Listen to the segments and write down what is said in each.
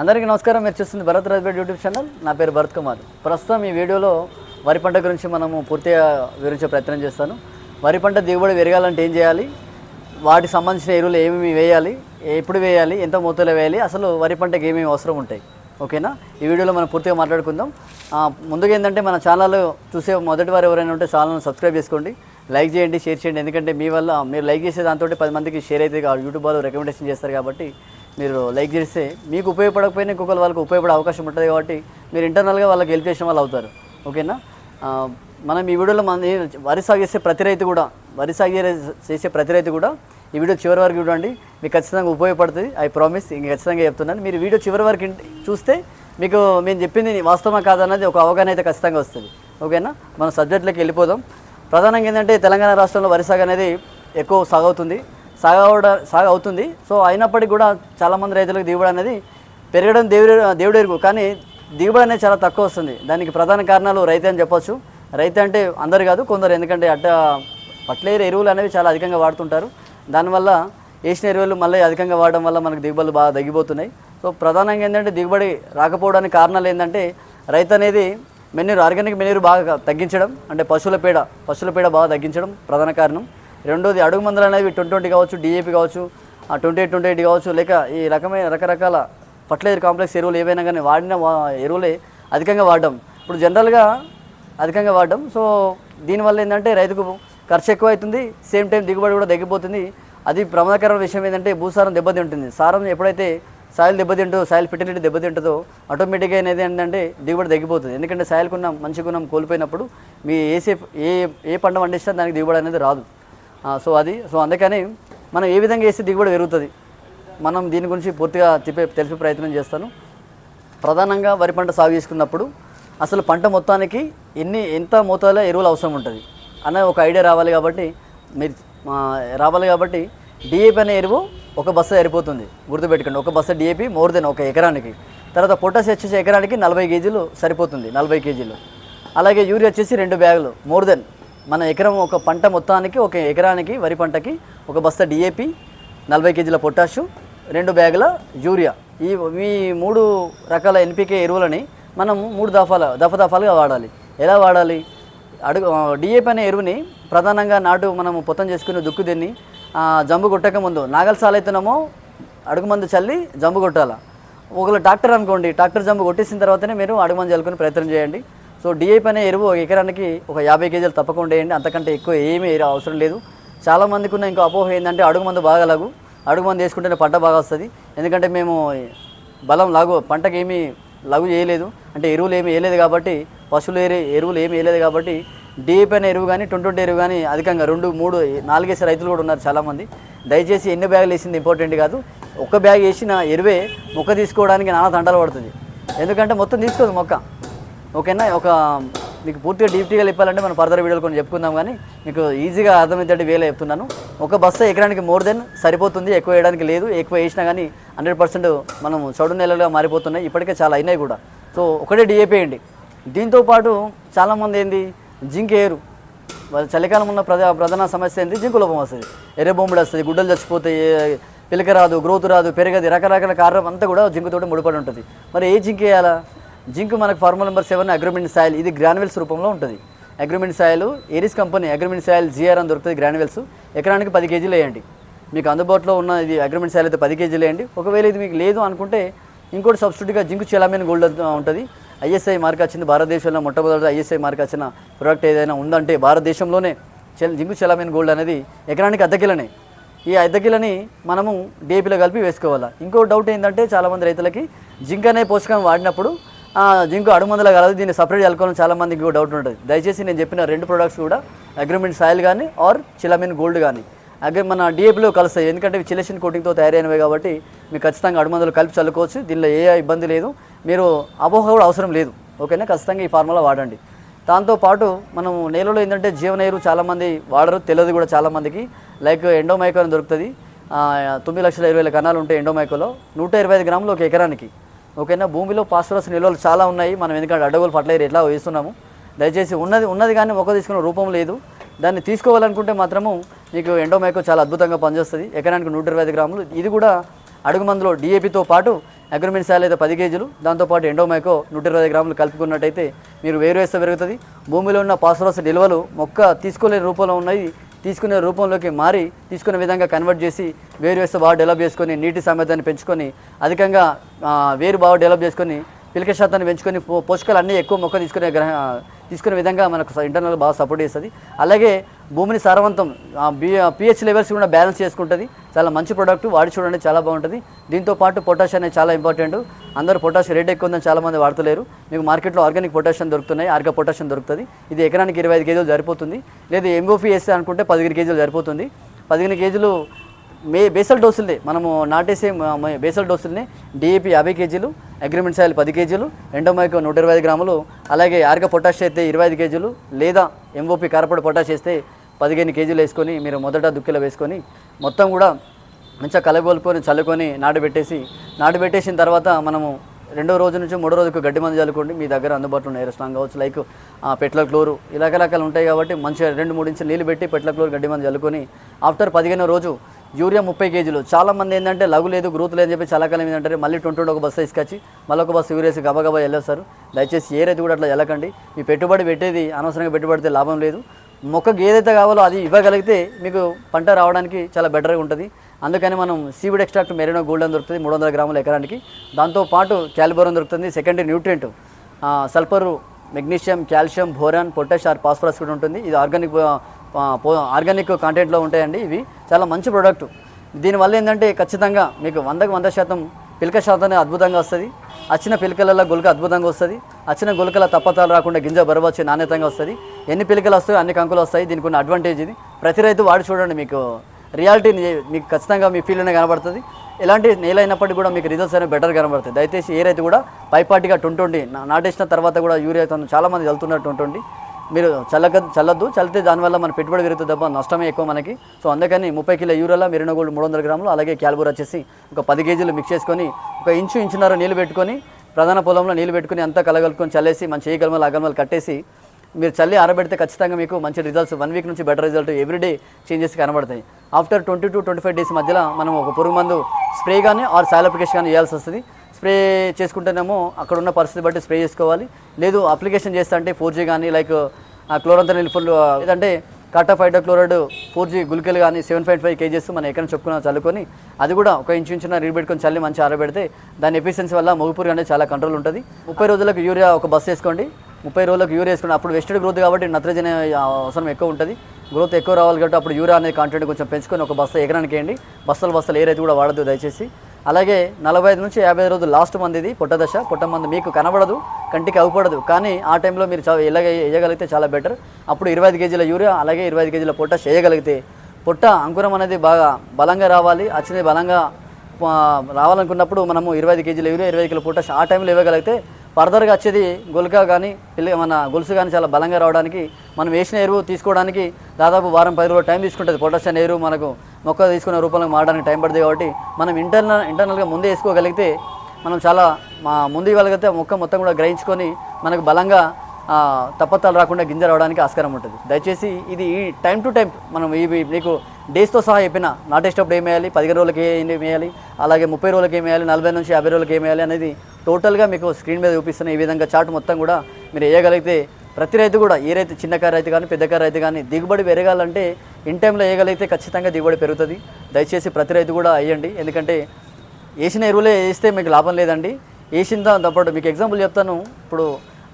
అందరికీ నమస్కారం. మీరు చూస్తుంది భరత్ రాజ్పేట్ యూట్యూబ్ ఛానల్. నా పేరు భరత్ కుమార్. ప్రస్తుతం ఈ వీడియోలో వరి పంట గురించి మనము పూర్తిగా వివరించే ప్రయత్నం చేస్తాను. వరి పంట దిగుబడి పెరగాలంటే ఏం చేయాలి? వాటికి సంబంధించిన ఎరువులు ఏమేమి వేయాలి? ఎప్పుడు వేయాలి? ఎంత మోతాదులో వేయాలి? అసలు వరి పంటకి ఏమేమి అవసరం ఉంటాయి? ఓకేనా? ఈ వీడియోలో మనం పూర్తిగా మాట్లాడుకుందాం. ముందుగా ఏంటంటే మన ఛానల్లో చూసే మొదటి వారు ఎవరైనా ఉంటే ఛానల్ని సబ్స్క్రైబ్ చేసుకోండి. లైక్ చేయండి షేర్ చేయండి. ఎందుకంటే మీ వల్ల మీరు లైక్ చేసే దాంతో పది మందికి షేర్ అయితే యూట్యూబ్ వాళ్ళు రికమెండేషన్ చేస్తారు కాబట్టి మీరు లైక్ చేస్తే మీకు ఉపయోగపడకపోయినా ఇంకొకరు వాళ్ళకి ఉపయోగపడే అవకాశం ఉంటుంది కాబట్టి మీరు ఇంటర్నల్గా వాళ్ళకి హెల్ప్ చేసిన వాళ్ళు అవుతారు. ఓకేనా? మనం ఈ వీడియోలో మన వరి సాగు చేసే ప్రతి రైతు కూడా వరి సాగు చేసే ప్రతి రైతు కూడా ఈ వీడియో చివరి వరకు చూడండి. మీకు ఖచ్చితంగా ఉపయోగపడుతుంది. ఐ ప్రామిస్ ఇంక ఖచ్చితంగా చెప్తున్నాను. మీరు వీడియో చివరి వరకు చూస్తే మీకు మేము చెప్పింది వాస్తవమా కాదన్నది ఒక అవగాహన అయితే ఖచ్చితంగా వస్తుంది. ఓకేనా? మనం సబ్జెక్ట్లోకి వెళ్ళిపోదాం. ప్రధానంగా ఏంటంటే తెలంగాణ రాష్ట్రంలో వరి సాగు అనేది ఎక్కువ సాగు సాగవడ సాగు అవుతుంది. సో అయినప్పటికీ కూడా చాలామంది రైతులకు దిగుబడి అనేది పెరగడం దేవుడు దేవుడు ఎరుగు. కానీ దిగుబడి అనేది చాలా తక్కువ వస్తుంది. దానికి ప్రధాన కారణాలు రైతే అని చెప్పొచ్చు. రైతే అంటే అందరు కాదు కొందరు. ఎందుకంటే అడ్డ పట్లేరు ఎరువులు అనేవి చాలా అధికంగా వాడుతుంటారు. దానివల్ల వేసిన ఎరువులు మళ్ళీ అధికంగా వాడడం వల్ల మనకు దిగుబడులు బాగా తగ్గిపోతున్నాయి. సో ప్రధానంగా ఏంటంటే దిగుబడి రాకపోవడానికి కారణాలు ఏంటంటే రైతు అనేది మెనూరు ఆర్గానిక్ మెనూరు బాగా తగ్గించడం. అంటే పశువుల పేడ పశువుల పేడ బాగా తగ్గించడం ప్రధాన కారణం. రెండోది అడుగు మందులు అనేవి ట్వంటీ ట్వంటీ కావచ్చు డిఏపి కావచ్చు ట్వంటీ ఎయిట్ ట్వంటీ ఎయిట్ కావచ్చు లేక ఈ రకమైన రకరకాల ఫర్టిలైజర్ కాంప్లెక్స్ ఎరువులు ఏవైనా కానీ వాడిన ఎరువులే అధికంగా వాడడం. ఇప్పుడు జనరల్గా అధికంగా వాడడం. సో దీనివల్ల ఏంటంటే రైతుకు ఖర్చు ఎక్కువ అవుతుంది సేమ్ టైం దిగుబడి కూడా తగ్గిపోతుంది. అది ప్రమాదకరమైన విషయం ఏంటంటే భూసారం దెబ్బతింటుంది సారం ఎప్పుడైతే సాయిల్ దెబ్బతింటో సాయిల్ ఫెర్టిలిటీ దెబ్బతింటుందో ఆటోమేటిక్గా అనేది ఏంటంటే దిగుబడి తగ్గిపోతుంది. ఎందుకంటే సాయిల్ కొన్నాం మంచి కొన్నాం కోల్పోయినప్పుడు మీ ఏసే ఏ ఏ పంట పండిస్తే దానికి దిగుబడి అనేది రాదు. సో అది సో అందుకని మనం ఏ విధంగా వేస్తే దిగుబడి పెరుగుతుంది? మనం దీని గురించి పూర్తిగా చెప్పే తెలిపే ప్రయత్నం చేస్తాను. ప్రధానంగా వరి పంట సాగు చేసుకున్నప్పుడు అసలు పంట మొత్తానికి ఎన్ని ఎంత మోతాదులో ఎరువులు అవసరం ఉంటుంది? అన్న ఒక ఐడియా రావాలి కాబట్టి మీరు రావాలి కాబట్టి డిఏపి అనే ఎరువు ఒక బస్త సరిపోతుంది. గుర్తుపెట్టుకోండి ఒక బస్త డిఏపి మోర్ దెన్ ఒక ఎకరానికి. తర్వాత పొటాస్ వచ్చేసి ఎకరానికి నలభై కేజీలు సరిపోతుంది నలభై కేజీలు. అలాగే యూరియా వచ్చేసి రెండు బ్యాగులు మోర్ దెన్ మన ఎకరం ఒక పంట మొత్తానికి ఒక ఎకరానికి వరి పంటకి ఒక బస్తా డిఏపి నలభై కేజీల పొటాషు రెండు బ్యాగుల యూరియా. ఈ ఈ మూడు రకాల ఎన్పికే ఎరువులని మనం మూడు దఫాల దఫ దఫాలుగా వాడాలి. ఎలా వాడాలి? అడుగు డిఏపి అనే ఎరువుని ప్రధానంగా నాటు మనము పొత్తం చేసుకుని దుక్కు దిన్ని జంబు కొట్టక ముందు నాగల సాలైతున్నామో అడుగు మందు చల్లి జంబు కొట్టాల? ఒకవేళ ట్రాక్టర్ అనుకోండి ట్రాక్టర్ జంబు కొట్టేసిన తర్వాతనే మీరు అడుగు మందు చల్లుకుని ప్రయత్నం చేయండి. సో డిఏపీ అనే ఎరువు. ఒక ఎకరానికి ఒక యాభై కేజీలు తప్పకుండా వేయండి. అంతకంటే ఎక్కువ ఏమీ ఎరువు అవసరం లేదు. చాలా మందికి ఉన్న ఇంకో అపోహ ఏంటంటే అడుగు మందు బాగా లాగు. అడుగు మందు వేసుకుంటేనే పంట బాగా వస్తుంది. ఎందుకంటే మేము బలం లాగు పంటకి ఏమీ లఘు చేయలేదు. అంటే ఎరువులు ఏమి వేయలేదు కాబట్టి పశువులు ఏరే ఎరువులు ఏమి వేయలేదు కాబట్టి డిఏపీ అనే ఎరువు కానీ ట్వంటీ ట్వంటీ ఎరువు కానీ అధికంగా రెండు మూడు నాలుగేసి రైతులు కూడా ఉన్నారు చాలామంది దయచేసి ఎన్ని బ్యాగులు వేసింది ఇంపార్టెంట్ కాదు. ఒక్క బ్యాగ్ వేసిన ఎరువే మొక్క తీసుకోవడానికి నానా తంటాలు పడుతుంది. ఎందుకంటే మొత్తం తీసుకోదు మొక్క. ఓకేనా? ఒక మీకు పూర్తిగా డీప్గా చెప్పాలంటే మనం ఫర్దర్ వీడియోలు కొన్ని చెప్పుకుందాం కానీ మీకు ఈజీగా అర్థమయ్యేటట్టు వేలే చెప్తున్నాను. ఒక బస్సు ఎకరానికి మోర్ దెన్ సరిపోతుంది ఎక్కువ వేయడానికి లేదు ఎక్కువ వేసినా కానీ హండ్రెడ్ పర్సెంట్ మనం చౌడు నెలలుగా మారిపోతున్నాయి. ఇప్పటికే చాలా అయినాయి కూడా. సో ఒకటే డిఏపీ వేయండి దీంతో పాటు చాలామంది ఏంది? జింక్ ఏరు. చలికాలం ఉన్న ప్రధా ప్రధాన సమస్య ఏంటి జింకు లోపం వస్తుంది. ఎర్రబొమ్మిడి వస్తుంది గుడ్డలు చచ్చిపోతాయి పిలక రాదు గ్రోత్ రాదు పెరగదు రకరకాల కారణం అంతా కూడా జింకుతోటి ముడిపడి ఉంటుంది. మరి ఏ జింక్ వేయాలా? జింక్ మనకు formula number seven Agromin soil. ఇది గ్రానివెల్స్ రూపంలో ఉంటుంది. Agromin soil Aries company Agromin soil GR అని దొరుకుతుంది గ్రానివెల్స్ ఎకరానికి పది కేజీలు వేయండి. మీకు అందుబాటులో ఉన్న ఇది అగ్రిమెంట్ సాయిల్ అయితే పది కేజీలు వేయండి. ఒకవేళ ఇది మీకు లేదు అనుకుంటే ఇంకోటి సబ్స్టిట్యూట్గా జింక్ చెలామిన్ గోల్డ్ ఉంటుంది. ఐఎస్ఐ మార్క్ వచ్చింది భారతదేశంలో మొట్టమొదటి ఐఎస్ఐ మార్క్ వచ్చిన ప్రోడక్ట్ ఏదైనా ఉందంటే భారతదేశంలోనే చెల్ జింక్ గోల్డ్ అనేది ఎకరానికి అద్దకిలనే ఈ అద్దకిలని మనము డేపీలో కలిపి వేసుకోవాలా. ఇంకో డౌట్ ఏంటంటే చాలామంది రైతులకి జింక్ అనే పోషకం వాడినప్పుడు జింకు అడుగుమందులా కలదు దీన్ని సపరేట్ చల్లుకోవాలని చాలామందికి డౌట్ ఉంటుంది. దయచేసి నేను చెప్పిన రెండు ప్రొడక్ట్స్ కూడా అగ్రిమెంట్ సాయిల్ కానీ ఆర్ చిలమిన్ గోల్డ్ కానీ అగ్రి మన డిఏపీలో కలుస్తాయి. ఎందుకంటే ఇవి చిలేషన్ కోటింగ్తో తయారైనవి కాబట్టి మీకు ఖచ్చితంగా అడుమందులు కలిపి చల్లుకోవచ్చు. దీనిలో ఏ ఇబ్బంది లేదు. మీరు అపోహ కూడా అవసరం లేదు. ఓకేనా? ఖచ్చితంగా ఈ ఫార్ములా వాడండి. దాంతోపాటు మనం నేలలో ఏంటంటే జీవనీరు చాలామంది వాడరు తెలియదు కూడా చాలామందికి లైక్ ఎండోమైకో అని దొరుకుతుంది తొమ్మిది లక్షల ఇరవై వేల కణాలు ఉంటాయి ఎండోమైకోలో. నూట ఇరవై ఐదు గ్రాములు ఒక ఎకరానికి. ఓకేనా? భూమిలో ఫాస్ఫరస్ నిల్వలు చాలా ఉన్నాయి. మనం ఎందుకంటే అడ్డగోలు ఫర్టిలైజర్ ఎట్లా వేస్తున్నాము? దయచేసి ఉన్నది ఉన్నది కానీ మొక్క తీసుకున్న రూపం లేదు. దాన్ని తీసుకోవాలనుకుంటే మాత్రము మీకు ఎండోమైకో చాలా అద్భుతంగా పనిచేస్తుంది. ఎకరానికి నూట ఇరవై ఐదు గ్రాములు. ఇది కూడా అడుగు మందులో డిఏపితో పాటు అగ్రిమెంట్ సాయిల్ అయితే పది కేజీలు. దాంతోపాటు ఎండోమైకో నూట ఇరవై గ్రాములు కలుపుకున్నట్టయితే మీరు వేరు వేస్తే పెరుగుతుంది. భూమిలో ఉన్న పాస్ఫరస్ నిల్వలు మొక్క తీసుకోలేని రూపంలో ఉన్నాయి. తీసుకునే రూపంలోకి మారి తీసుకునే విధంగా కన్వర్ట్ చేసి వేరు వేస్తే బాగా డెవలప్ చేసుకొని నీటి సామర్థ్యాన్ని పెంచుకొని అధికంగా వేరు బాగా డెవలప్ చేసుకొని పిలిక శాతాన్ని పెంచుకొని పో- పోషకాలు అన్నీ ఎక్కువ మొక్క తీసుకునే గ్రహ తీసుకునే విధంగా మనకు ఇంటర్నల్ బాగా సపోర్ట్ చేస్తుంది. అలాగే భూమిని సారవంతం పిహెచ్ లెవెల్స్ కూడా బ్యాలెన్స్ చేసుకుంటుంది. చాలా మంచి ప్రోడక్ట్ వాడి చూడండి చాలా బాగుంటుంది. దీంతో పాటు పొటాష్ అనేది చాలా ఇంపార్టెంట్ అందరూ పొటాష్ రేట్ ఎక్కువ ఉందని చాలా మంది వాడతలేరు. మీకు మార్కెట్లో ఆర్గానిక్ పొటాషియం దొరుకుతున్నాయి ఆర్గా పొటాషియం దొరుకుతుంది. ఇది ఎకరానికి ఇరవై ఐదు కేజీలు సరిపోతుంది. లేదు ఎంఓపీ వేస్తే అనుకుంటే పదిహేను కేజీలు సరిపోతుంది. పదిహేను కేజీలు మే బేసల్ డోసుల్ని మనము నాటేసే బేసల్ డోసుల్ని డిఏపి యాభై కేజీలు అగ్రిమెంట్ సాయిల్ పది కేజీలు ఎండోమైకో నూట ఇరవై ఐదు గ్రాములు అలాగే ఆర్గ పొటాష్ అయితే ఇరవై ఐదు కేజీలు లేదా ఎంఓపి కారపొడి పొటాష్ వేస్తే పదిహేను కేజీలు వేసుకొని మీరు మొదట దుక్కిలో వేసుకొని మొత్తం కూడా మంచిగా కలగొలుకొని చల్లుకొని నాటుబెట్టేసి నాటుబెట్టేసిన తర్వాత మనము రెండో రోజు నుంచి మూడో రోజుకు గడ్డి మందు చల్లుకోండి మీ దగ్గర అందుబాటులో ఉన్నాయి స్ట్రాంగ్ కావచ్చు లైక్ పెట్ల క్లోరు ఇలా రకాలు ఉంటాయి కాబట్టి మంచిగా రెండు మూడు ఇంచులు నీళ్ళు పెట్టి పెట్ల క్లోరు గడ్డి మందు చల్లుకొని ఆఫ్టర్ పదిహేనో రోజు యూరియా ముప్పై కేజీలు. చాలా మంది ఏంటంటే లఘు లేదు గ్రోత్ లేదని చెప్పి చాలా కాలం ఏంటంటే మళ్ళీ ట్వంటీ ఒక బస్సు తీసుకొచ్చి మళ్ళీ ఒక బస్సు యూరియా గబగబా వెళ్ళేస్తారు. దయచేసి ఏ రైతు కూడా అట్లా వెళ్ళకండి. మీ పెట్టుబడి పెట్టేది అనవసరంగా పెట్టుబడితే లాభం లేదు. మొక్కకు ఏదైతే కావాలో అది ఇవ్వగలిగితే మీకు పంట రావడానికి చాలా బెటర్గా ఉంటుంది. అందుకని మనం సీవిడ్ ఎక్స్ట్రాక్ట్ మెరీనో గోల్డ్ అని దొరుకుతుంది మూడు వందల గ్రాముల ఎకరానికి. దాంతోపాటు క్యాలిబోరం దొరుకుతుంది secondary nutrient. Sulphur magnesium calcium boron potash or phosphorus కూడా ఉంటుంది. ఇది ఆర్గానిక్ ఆర్గానిక్ కాంటెంట్లో ఉంటాయండి ఇవి. చాలా మంచి ప్రోడక్ట్. దీనివల్ల ఏంటంటే ఖచ్చితంగా మీకు వందకు వంద శాతం పిలక శాతం అద్భుతంగా వస్తుంది. వచ్చిన పిలకలలో గులక అద్భుతంగా వస్తుంది. వచ్చిన గులకల తప్పతాలు రాకుండా గింజ బరవచ్చి నాణ్యతంగా వస్తుంది. ఎన్ని పిలకలు వస్తాయో అన్ని కంకులు వస్తాయి. దీనికి ఉన్న అడ్వాంటేజ్ ఇది. ప్రతి రైతు వాడి చూడండి మీకు రియాలిటీ మీకు ఖచ్చితంగా మీ ఫీల్డ్లోనే కనబడుతుంది. ఎలాంటి నేల అయినప్పటికీ కూడా మీకు రిజల్ట్స్ అనేవి బెటర్ కనబడుతుంది దయచేసి ఏ రైతు కూడా పైపాటిగా ట్వంటీ నాటేసిన తర్వాత కూడా యూరియా తను చాలా మంది ఉంటుంది మీరు చల్లక చల్లద్దు చల్లితే దానివల్ల మన పెట్టుబడి పెరుగుతుంది తప్ప నష్టమే ఎక్కువ మనకి. సో అందుకని ముప్పై కిలో యూరియాలో మెరిన గోల్డ్ మూడు వందల గ్రాములు అలాగే క్యాల్బూర్ వచ్చేసి ఒక పది కేజీలు మిక్స్ చేసుకొని ఒక ఇంచు ఇంచున్నర నీళ్ళు పెట్టుకొని ప్రధాన పొలంలో నీళ్ళు పెట్టుకొని అంతా కలగలుకొని చల్లేసి మంచి ఏ గలమలు అగలమలు కట్టేసి మీరు చల్లి ఆరబెడితే ఖచ్చితంగా మీకు మంచి రిజల్ట్స్ వన్ వీక్ నుంచి బెటర్ రిజల్ట్ ఎవ్రీడే చేంజెస్ కనబడతాయి. After twenty two twenty five days మధ్యలో మనం ఒక పురుగు మందు స్ప్రే కానీ ఆర్ సాయిల్ అప్లికేషన్ కానీ చేయాల్సి వస్తుంది. స్ప్రే చేసుకుంటేనేమో అక్కడ ఉన్న పరిస్థితి బట్టి స్ప్రే చేసుకోవాలి. లేదు అప్లికేషన్ చేస్తా అంటే ఫోర్ జీ కానీ లైక్ క్లోరంతా ఫుల్ లేదంటే కాటా ఫైటో క్లోరైడ్ ఫోర్ జీ గుళికలు కానీ సెవెన్ పాయింట్ ఫైవ్ కేజెస్ మనం ఎక్కడ చెప్పుకున్నా చల్లుకొని అది కూడా ఒక ఇంచు ఇంచున రీడ్ పెట్టుకొని చల్లి మంచి ఆరబెడితే దాని ఎఫిషియన్సీ వల్ల మొగుపురు అనేది చాలా కంట్రోల్ ఉంటుంది. ముప్పై రోజులకు యూరియా ఒక బస్ వేసుకోండి. ముప్పై రోజులకు యూరియా వేసుకోండి. అప్పుడు వెస్టెడ్ గ్రోత్ కాబట్టి నత్రజని అవసరం ఎక్కువ ఉంటుంది. గ్రోత్ ఎక్కువ రావాలి కాబట్టి అప్పుడు యూరియా అనేది కాంటెంట్ కొంచెం పెంచుకొని ఒక బస్తా ఎకరానికి వేయండి. బస్తలు బస్తాలు ఏ రైతు కూడా వాడద్దు దయచేసి. అలాగే నలభై ఐదు నుంచి యాభై ఐదు రోజులు లాస్ట్ మంది ఇది పొట్ట దశ. పొట్ట మంది మీకు కనబడదు కంటికి అవ్వపడదు కానీ ఆ టైంలో మీరు చా ఎలాగ వేయగలిగితే చాలా బెటర్ అప్పుడు ఇరవై ఐదు కేజీల యూరియా అలాగే ఇరవై ఐదు కేజీల పొట్ట చేయగలిగితే పొట్ట అంకురం అనేది బాగా బలంగా రావాలి. వచ్చినది బలంగా రావాలనుకున్నప్పుడు మనము ఇరవై ఐదు కేజీల యూరియా ఇరవై ఐదు కిలో పొటాష్ ఆ టైంలో ఇవ్వగలిగితే ఫర్దర్గా వచ్చేది గుల్క కానీ పిల్ల మన గొలుసు కానీ చాలా బలంగా రావడానికి మనం వేసిన ఎరువు తీసుకోవడానికి దాదాపు వారం పది రోజులు టైం తీసుకుంటుంది. పొటాషియం ఎరువు మనకు మొక్క తీసుకునే రూపంలో మారడానికి టైం పడుతుంది కాబట్టి మనం ఇంటర్నల్ ఇంటర్నల్గా ముందే వేసుకోగలిగితే మనం చాలా మా ముందు ఇవ్వగలిగితే మొక్క మొత్తం కూడా గ్రహించుకొని మనకు బలంగా ఆ, తప్పత్తాలు రాకుండా గింజ రావడానికి ఆస్కారం ఉంటుంది. దయచేసి ఇది ఈ టైం టు టైం మనం ఇవి మీకు డేస్తో సహా చెప్పిన నాటేసేటప్పుడు ఏం వేయాలి? పదిహేను రోజులకి ఏం వేయాలి? అలాగే ముప్పై రోజులకి ఏం వేయాలి? నలభై నుంచి యాభై రోజులకి ఏం వేయాలి? అనేది టోటల్గా మీకు స్క్రీన్ మీద చూపిస్తున్న ఈ విధంగా చార్ట్ మొత్తం కూడా మీరు వేయగలిగితే ప్రతి రైతు కూడా ఏ రైతు చిన్న కారు రైతు కానీ పెద్ద కారు రైతు కానీ దిగుబడి పెరగాలంటే ఇన్ టైంలో వేయగలిగితే ఖచ్చితంగా దిగుబడి పెరుగుతుంది. దయచేసి ప్రతి రైతు కూడా వేయండి. ఎందుకంటే వేసిన ఎరువులే వేస్తే మీకు లాభం లేదండి. వేసిన దాంతోపాటు మీకు ఎగ్జాంపుల్ చెప్తాను. ఇప్పుడు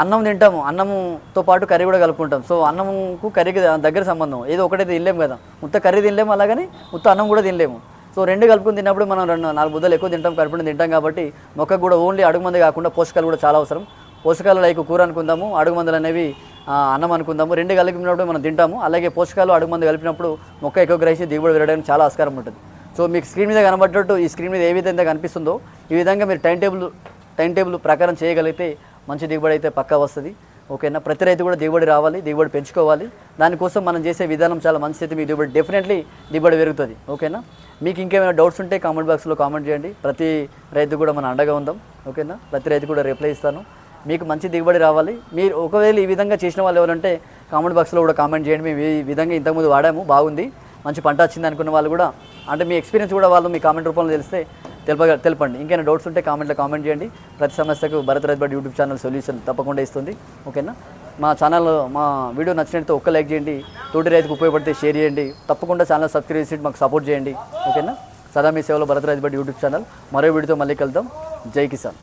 అన్నం తింటాము. అన్నంతో పాటు కర్రీ కూడా కలుపుకుంటాం. సో అన్నంకు కర్రీకి దగ్గర సంబంధం. ఏదో ఒకటే తినలేము కదా. ఉత్త కర్రీ తినలేము అలాగని ఉత్త అన్నం కూడా తినలేము. సో రెండు కలుపుకుని తిన్నప్పుడు మనం రెండు నాలుగు బుద్దలు ఎక్కువ తింటాం. కలుపుకుని తింటాం కాబట్టి మొక్కకు కూడా ఓన్లీ అడుగు మంది కాకుండా పోషకాలు కూడా చాలా అవసరం. పోషకాలు లైక్ కూర అనుకుందాము. అడుగు మందులు అనేవి అన్నం అనుకుందాము. రెండు కలిపినప్పుడు మనం తింటాము. అలాగే పోషకాలు అడుగు మందు కలిపినప్పుడు మొక్క ఎక్కువ గ్రహించి దిగుబడి పెరగడానికి చాలా ఆస్కారం ఉంటుంది. సో మీకు స్క్రీన్ మీద కనబడ్డట్టు ఈ స్క్రీన్ మీద ఏ విధంగా కనిపిస్తుందో ఈ విధంగా మీరు టైం టేబుల్ టైం టేబుల్ ప్రకారం చేయగలిగితే మంచి దిగుబడి అయితే పక్కా వస్తుంది. ఓకేనా? ప్రతి రైతు కూడా దిగుబడి రావాలి దిగుబడి పెంచుకోవాలి. దానికోసం మనం చేసే విధానం చాలా మంచి అయితే మీ దిగుబడి డెఫినెట్లీ దిగుబడి పెరుగుతుంది. ఓకేనా? మీకు ఇంకేమైనా డౌట్స్ ఉంటే కామెంట్ బాక్స్లో కామెంట్ చేయండి. ప్రతి రైతు కూడా మనం అండగా ఉందాం. ఓకేనా? ప్రతి రైతు కూడా రిప్లై ఇస్తాను. మీకు మంచి దిగుబడి రావాలి. మీరు ఒకవేళ ఈ విధంగా చేసిన వాళ్ళు ఎవరంటే కామెంట్ బాక్స్లో కూడా కామెంట్ చేయండి. మేము ఈ విధంగా ఇంతకుముందు వాడాము బాగుంది మంచి పంట వచ్చింది అనుకున్న వాళ్ళు కూడా అంటే మీ ఎక్స్పీరియన్స్ కూడా వాళ్ళు మీ కామెంట్ రూపంలో తెలిస్తే తెలప తెలపండి. ఇంకైనా డౌట్స్ ఉంటే కామెంట్లో కామెంట్ చేయండి. ప్రతి సమస్యకు Bharat Rajput YouTube channel solution తప్పకుండా ఇస్తుంది. ఓకేనా? మా ఛానల్ మా వీడియో నచ్చినట్టు ఒక్క లైక్ చేయండి. తోటి రైతుకు ఉపయోగపడితే షేర్ చేయండి. తప్పకుండా ఛానల్ సబ్స్క్రైబ్ చేసి మాకు సపోర్ట్ చేయండి. ఓకేనా? సదా మీ సేవలో భరత్ రాజ్బట్ యూట్యూబ్ ఛానల్. మరో వీడియోతో మళ్ళీ కలుద్దాం. జై కిసాన్.